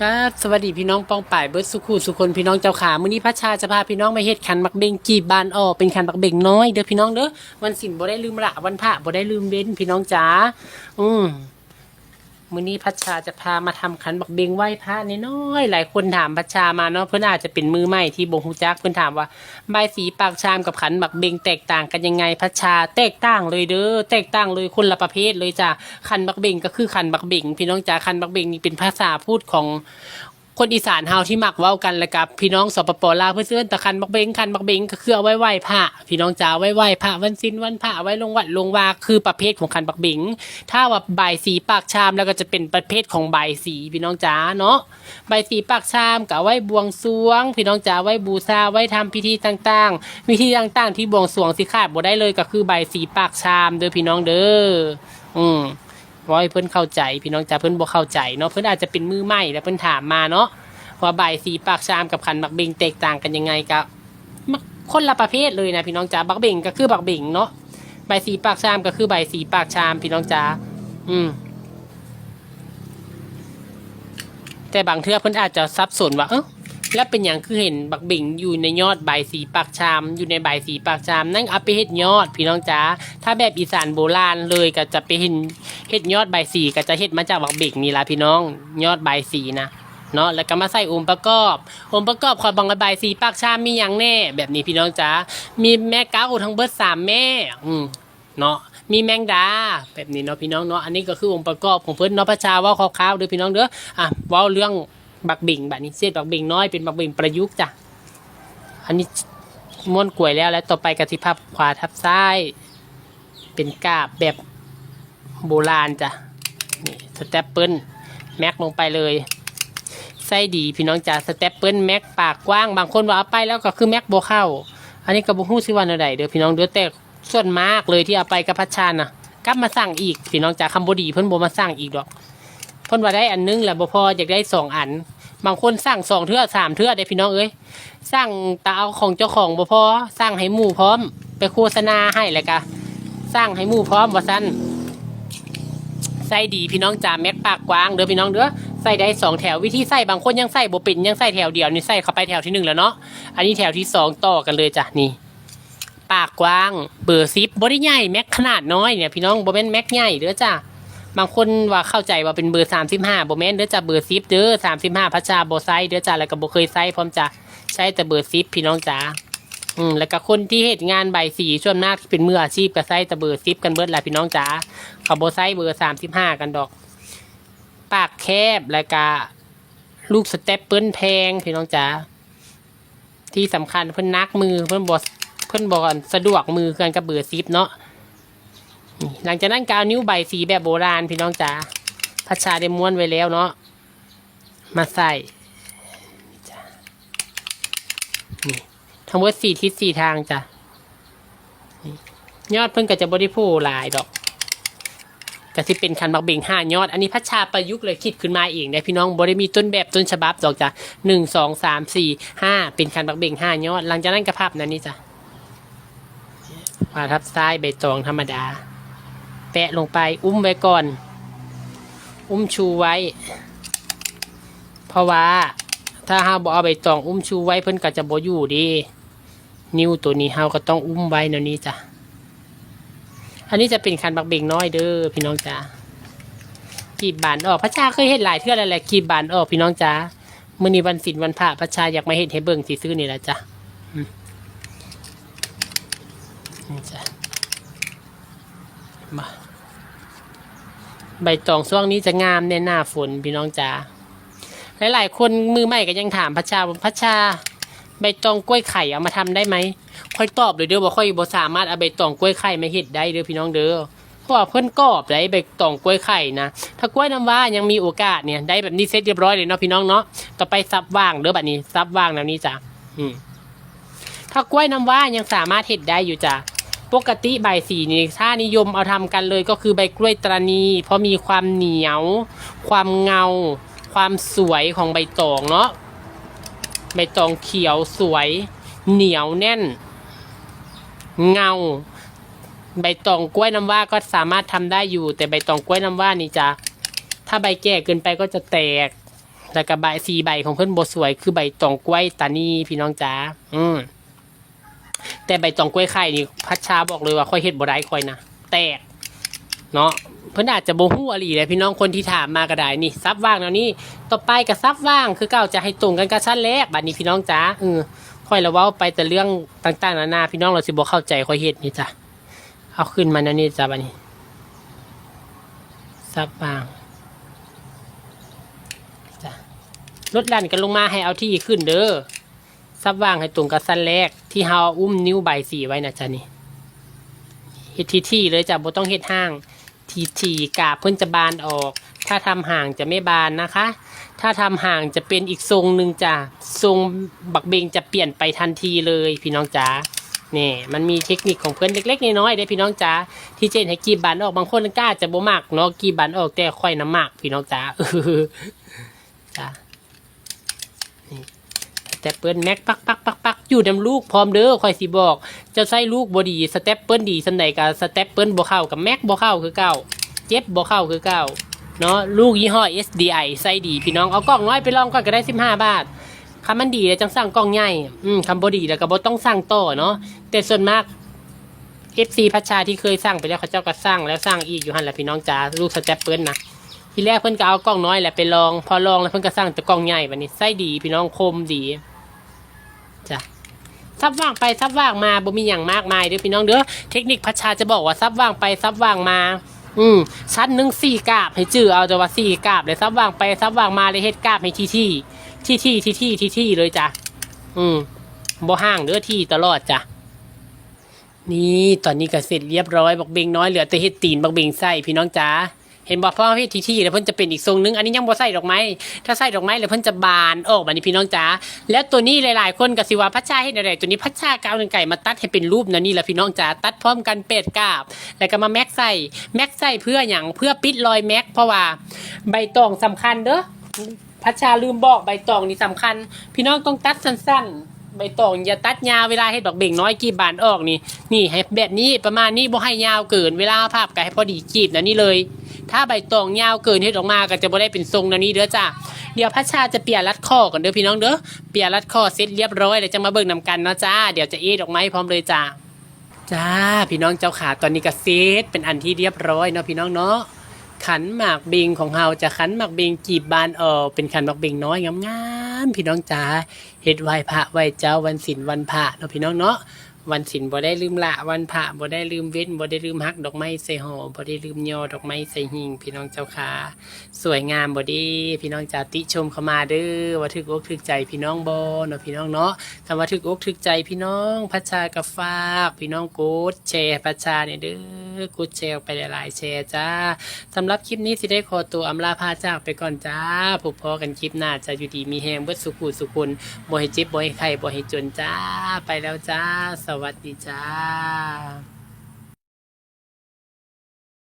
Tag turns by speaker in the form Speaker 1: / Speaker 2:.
Speaker 1: ครับสวัสดีพี่น้องปองป่ายเบิร์ดสุขุสุคนพี่น้องเจ้าขามื้อนี้พระชาจะพาพี่น้องมาเฮ็ดขันบักเบงกีบบานออกเป็นขันบักเบงน้อยเด้อพี่น้องเด้อวันสินบ่ได้ลืมละวันพระบ่ได้ลืมเว้นพี่น้องจ๋าอืม มื้อนี้พัชชาจะพามาทำขันบักเบงไหว้พระน้อยๆหลายคนถามพัชชามาเนาะเพื่อนอาจจะเป็นมือใหม่ที่บงฮู้จักเพื่อนถามว่าใบสีปากชามกับขันบักเบงแตกต่างกันยังไงพัชชาแตกต่างเลยเด้อแตกต่างเลยคนละประเภทเลยจ้ะขันบักเบงก็คือขันบักเบงพี่น้องจ้าขันบักเบงนี่เป็นภาษาพูดของ คนอีสานเฮาที่มักเว้ากันและกับ พี่น้องสปปลาวเพื่อนเพื่อนตะคันบักเบงคันบักเบงก็คือเอาไว้ไหว้พระพี่น้องจ๋าไว้ไหว้พระวันศีลวันพระไว้ลงวัดลงวาคือประเภทของคันบักเบงถ้าว่าใบสีปากชามแล้วก็จะเป็นประเภทของใบสีพี่น้องจ๋าเนาะใบสีปากชามก็ไว้บวงสรวง พี่น้องจ๋าไว้บูชาไว้ทำพิธีต่างๆวิธีต่างๆ ที่บวงสรวงสิขาดบ่ได้เลยก็คือใบสีปากชามเด้อพี่น้องเด้ออืม ว่าให้เพิ่อนเข้าใจ พี่น้องจ๋าเพิ่อนบ่เข้าใจเนาะเพิ่อนอาจจะเป็นมือใหม่แล้วเพิ่อนถามมาเนาะว่าใบสีปากชามกับขันบักเบงแตกต่างกันยังไงกับคนละประเภทเลยนะพี่น้องจ๋าบักเบงก็คือบักเบงเนาะใบสีปากชามก็คือใบสีปากชามพี่น้องจ๋าอืมแต่บางเทื่อเพิ่อนอาจจะซับสนว่าเออ แล้วเป็นอย่างคือเห็นบักเบ่งอยู่ในยอดใบสีปากชามอยู่ในใบสีปากชามนั่นเอาไปเฮ็ดยอดพี่น้องจ๋าถ้าแบบอีสานโบราณเลยก็จะไปเห็นเฮ็ดยอดใบสีก็จะเฮ็ดมาจากบักเบ่งนี่ละพี่น้อง ยอดใบสีนะเนาะแล้วก็มาใส่องค์ประกอบ องค์ประกอบคอบังกระบายสีปากชามมีอย่างแน่ แบบนี้พี่น้องจ๋ามีแม่เก้าทั้งเบิดสามแม่อืมเนาะมีแมงดาแบบนี้เนาะพี่น้องเนาะอันนี้ก็คือองค์ประกอบของเพิ่นเนาะพระชาว่าคร่าวๆเด้อพี่น้องเด้ออะว้าเรื่อง บักบิ่งแบบนี้เสียบักบิ่งน้อยเป็นบักบิ่งประยุกต์จ้ะอันนี้ม้วนกล้วยแล้วแล้วต่อไปกะทิพับขวาทับซ้าย เป็นกาบแบบโบราณจ้ะนี่สเต็ปเปิลแม็กลงไปเลยไส้ดีพี่น้องจ๋าสเต็ปเปิลแม็กปากกว้างบางคนว่าเอาไปแล้วก็คือแม็กโบเข้า อันนี้ก็บ่ฮู้สิว่าแนวใดเด้อพี่น้องเด้อแต่ส่วนมากเลยที่เอาไปกับพัชชานะกลับมาสั่งอีกพี่น้องจ๋าคำบดีเพิ่นโบมาสั่งอีกดอก พิ่นว่าได้อันนึงแล้วบ่พออยากได้สองอัน บางคนสั่งสองเทื่อสามเทื่อได้พี่น้องเอ้ยสั่งตาเอาของเจ้าของบ่พอสั่งให้หมู่พร้อม ไปโฆษณาให้แล้วก็สั่งให้หมู่พร้อมว่าซั่นใส่ดีพี่น้องจ๋าแม็กปากกว้างเด้อพี่น้องเด้อใส่ได้สองแถววิธีใส่บางคนยังใส่บ่เป็นยังใส่แถวเดียวนี่ใส่เข้าไปแถวที่หนึ่งแล้วเนาะอันนี้แถวที่สองต่อกันเลยจ้ะนี่ปากกว้างเบอร์ซิปบ่ได้ใหญ่แม็กขนาดน้อยเนี่ยพี่น้องบ่แม่นแม็กใหญ่เด้อจ้ะ บางคนว่าเข้าใจว่าเป็นเบอร์สามสิบห้าบ่แมนเด้อจ้ะเบอร์ซิปเด้อสามสิบห้าพัชชาโบไซเด้อจ้ะแล้วก็บ่เคยไซพร้อมจ้ะใช้แต่เบอร์ซิปพี่น้องจ๋าอืมแล้วก็คนที่เฮ็ดงานใบสีส่วนมากเป็นมืออาชีพก็ไซแต่เบอร์ซิปกันเบิดแหละพี่น้องจ๋าเขาบ่ไซเบอร์สามสิบห้ากันดอก ปากแคบแล้วก็ลูกสเต็ปเปิ้ลแพงพี่น้องจ๋าที่สำคัญเพิ่นนักมือเพิ่นบอเพิ่นบอกว่าสะดวกมือกันกับเบอร์ซิปเนาะ หลังจากนั้นก็เอานิ้วใบสีแบบโบราณพี่น้องจ๋าพัชชาได้ม้วนไว้แล้วเนาะมาใส่นี่จ้ะนี่ทั้งหมดสี่ทิศสี่ทางจ้ะยอดเพิ่นก็จะบริโภคหลายดอกก็ที่เป็นคันบักเบงห้ายอด อันนี้พัชชาประยุกต์เลยคิดขึ้นมาเองนะพี่น้องบริมีต้นแบบต้นฉบับดอกจ้ะหนึ่งสองสามสี่ห้าเป็นคันบักเบงห้ายอด หลังจากนั้นกระพับนั่นนี่จ้ะวาทับซ้ายใบตองธรรมดา แปะลงไปอุ้มไว้ก่อน อุ้มชูไว้ เพราะว่า ถ้าเฮาบ่เอาใบตองอุ้มชูไว้เพิ่นก็จะบ่อยู่ดี นิ้วตัวนี้เฮาก็ต้องอุ้มไว้แนวนี้จ้ะอันนี้จะเป็นคันบักเบงน้อยเด้อพี่น้องจ๋ากีบบานออกพระชาเคยเห็นหลายเทื่อแล้วแหละกีบบานออกพี่น้องจ๋ามื้อนี้วันศิลวันพระพระชาอยากมาเห็นให้เบิ่งสิซื้อนี่แหละจ้ะนี่จ้ะมา ใบตองช่วงนี้จะงามในหน้าฝนพี่น้องจ๋าหลายๆ คนมือใหม่ก็ยังถามพระชาพระชา ใบตองกล้วยไข่เอามาทำได้ไหมค่อยตอบเลยเด้อว่าค่อยบ่สามารถเอาใบตองกล้วยไข่มาเฮ็ดได้เด้อพี่น้องเด้อเพราะว่าเพิ่อนกรอบได้ใบตองกล้วยไข่นะถ้ากล้วยน้ำว้ายังมีโอกาสเนี่ยได้แบบนี้เสร็จเรียบร้อยเลยเนาะพี่น้องเนาะต่อไปซับว่างเด้อแบัดนี้ซับว่างแนวนี้จ้ะอืมถ้ากล้วยน้ำว้ายังสามารถเฮ็ดได้อยู่จ้ะ ปกติใบสีนี่ถ้านิยมเอาทำกันเลยก็คือใบกล้วยตรานี เพราะมีความเหนียว ความเงา ความสวยของใบตองเนาะใบตองเขียวสวย เหนียวแน่น เงา ใบตองกล้วยน้ำว้าก็สามารถทำได้อยู่ แต่ใบตองกล้วยน้ำว้านี่จะถ้าใบแก่เกินไปก็จะแตกแล้วก็ใบสีใบของเพิ่นบสวย คือใบตองกล้วยตานีพี่น้องจ๋าอืม แต่ใบตองกล้วยไข่นี่พัชชาบอกเลยว่าค่อยเฮ็ดบ่ได้ค่อยนะแตกเนาะเพิ่นอาจจะโบ่ฮู้อหลีเลยพี่น้องคนที่ถามมาก็ได้นี่ซับว่างแนวนี้ต่อไปก็ซับว่างคือเก่าจะให้ตรงกันกับชั้นแรกบัดนี้พี่น้องจ๋าเออค่อยละเว้าไปแต่เรื่องต่างๆนานาพี่น้องเราสิบ่เข้าใจค่อยเฮ็ดนี่จ้ะเอาขึ้นมาแนวนี้จ้ะบัดนี้ซับว่างจ้ะลดดันกันลงมาให้เอาที่ขึ้นเด้อ ซับว่างให้ตรงกับชั้นแรก ที่เฮาอุ้มนิ้วใบสีไว้นะจ๊ะนี่เฮ็ดทีทีเลยจ้ะบ่ต้องเฮ็ดห้าง ทีทีกาบเพิ่นจะบานออก ถ้าทำห่างจะไม่บานนะคะ ถ้าทำห่างจะเป็นอีกทรงหนึ่งจ้ะทรงบักเบงจะเปลี่ยนไปทันทีเลยพี่น้องจ๋านี่มันมีเทคนิคของเพื่อนเล็กๆน้อยๆเด้พี่น้องจ๋าที่เจนให้กีบบานออกบางคนกล้าจะบ่มักเนาะกีบบานออกแต่ค่อยน้ำมักพี่น้องจ๋าจ้ะนี่ แต่เปิลแม็กปักปักปักปักอยู่นำลูกพร้อมเด้อคอยสิบอกจะใส่ลูกบอดีสเต็ปเปิลดีสันใดกับสเต็ปเปิลบ่เข้ากับแม็กบ่เข้าคือเก่าเจ็บบ่เข้าคือเก่าเนาะลูกยี่ห้อ SDI ใส่ดีพี่น้องเอากล้องน้อยไปลองก่อนก็ได้ 15 บาทคำมันดีแล้วจังสั่งกล้องใหญ่อืมคำบ่ดีแล้วก็บ่ต้องสั่งต่อเนาะแต่ส่วนมาก FC พัชชาที่เคยสั่งไปแล้วเขาเจ้าก็สั่งแล้วสั่งอีกอยู่หันแหละพี่น้องจ๋าลูกสเต็ปเปิลนะทีแรกเพิ่นก็เอากล้องน้อยแหละไปลอง พอลองแล้วเพิ่นก็สั่งแต่กล้องใหญ่บัดนี้ใส่ดีพี่น้องคมดี จ้ะซับว่างไปซับว่างมาบ่มีอย่างมากมายเด้อพี่น้องเด้อเทคนิคพัชชาจะบอกว่าซับว่างไปซับว่างมา อืมชั้นหนึ่งสี่กาบให้จื้อเอาจะว่าสี่กาบเลยซับว่างไปซับว่างมาเลยเฮ็ดกาบให้ที่ที่ที่ที่ที่ที่ที่ที่เลยจ้ะอืมบ่ห่างเด้อที่ตลอดจ้ะนี่ตอนนี้ก็เสร็จเรียบร้อยบักเบงน้อยเหลือแต่เฮ็ดตีนบักเบงใส่พี่น้องจ๋า เห็นบอกพ่อเฮ็ดที่ที่แล้วเพิ่นจะเป็นอีกทรงนึงอันนี้ยังบ่ใส่ดอกไม้ถ้าใส่ดอกไม้แล้วเพิ่นจะบานออกบัดนี้พี่น้องจ๋าแล้วตัวนี้หลายๆ คนก็สิว่าพัชชาเฮ็ดอะไรตัวนี้พัชชากเอาหนึ่งไก่มาตัดให้เป็นรูปนะนี่แหละพี่น้องจ๋าตัดพร้อมกันเป็ดกาบ แล้วก็มาแม็กใส่แม็กใส่เพื่ออย่างเพื่อปิดรอยแม็กเพราะว่าใบตองสำคัญเด้อพัชชาลืมบอกใบตองนี่สำคัญ พี่น้องต้องตัดสั้นๆใบตองอย่าตัดยาวเวลาให้ดอกเบ่งน้อยกีบบานออกนี่ นี่ให้แบบนี้ประมาณนี้บ่ให้ยาวเกินเวลาภาพก็ให้พอดีกีบนะนี่เลย ถ้าใบตองยาวเกินเฮ็ดออกมาก็จะบ่ได้เป็นทรงนะนี่เด้อจ้าเดี๋ยวพัชชาจะเปียรัดข้อก่อนเด้อพี่น้องเด้อเปียรัดข้อเสร็จเรียบร้อยเดี๋ยวจะมาเบิ่งนำกันเนาะจ้าเดี๋ยวจะเอดออกไม้พร้อมเลยจ้าจ้าพี่น้องเจ้าขาตอนนี้ก็เซตเป็นอันที่เรียบร้อยเนาะพี่น้องเนาะขันหมากเบงของเฮาจะขันหมากเบงกีบบานออเป็นขันหมากเบงน้อยงามๆพี่น้องจ๋าเฮ็ดไหว้พระไหว้เจ้าวันศีลวันพระเนาะพี่น้องเนาะ วันศีลบ่ได้ลืมละวันพระบ่ได้ลืมเว้นบ่ได้ลืมฮักดอกไม้ใส่ห่อบ่ได้ลืมยอดอกไม้ใส่หิ่งพี่น้องเจ้าขาสวยงามบ่ดี พี่น้องจ๋าติชมเข้ามาเด้อว่าถึกอกถึกใจพี่น้องบ่เนาะพี่น้องเนาะคำว่าถึกอกถึกใจพี่น้องพัชชากับฝากพี่น้องกดแชร์พัชชาเนี่ยเด้อกดแชร์ไปหลายๆแชร์จ้าสำหรับคลิปนี้สิได้ขอตัวอำลาพาจากไปก่อนจ้าพบพอกันคลิปหน้าจะอยู่ดีมีแฮงเบิดสุขุสุคนบ่ให้เจ็บบ่ให้ไข้บ่ให้จนจ้าไปแล้วจ้าสวัสดีจ้า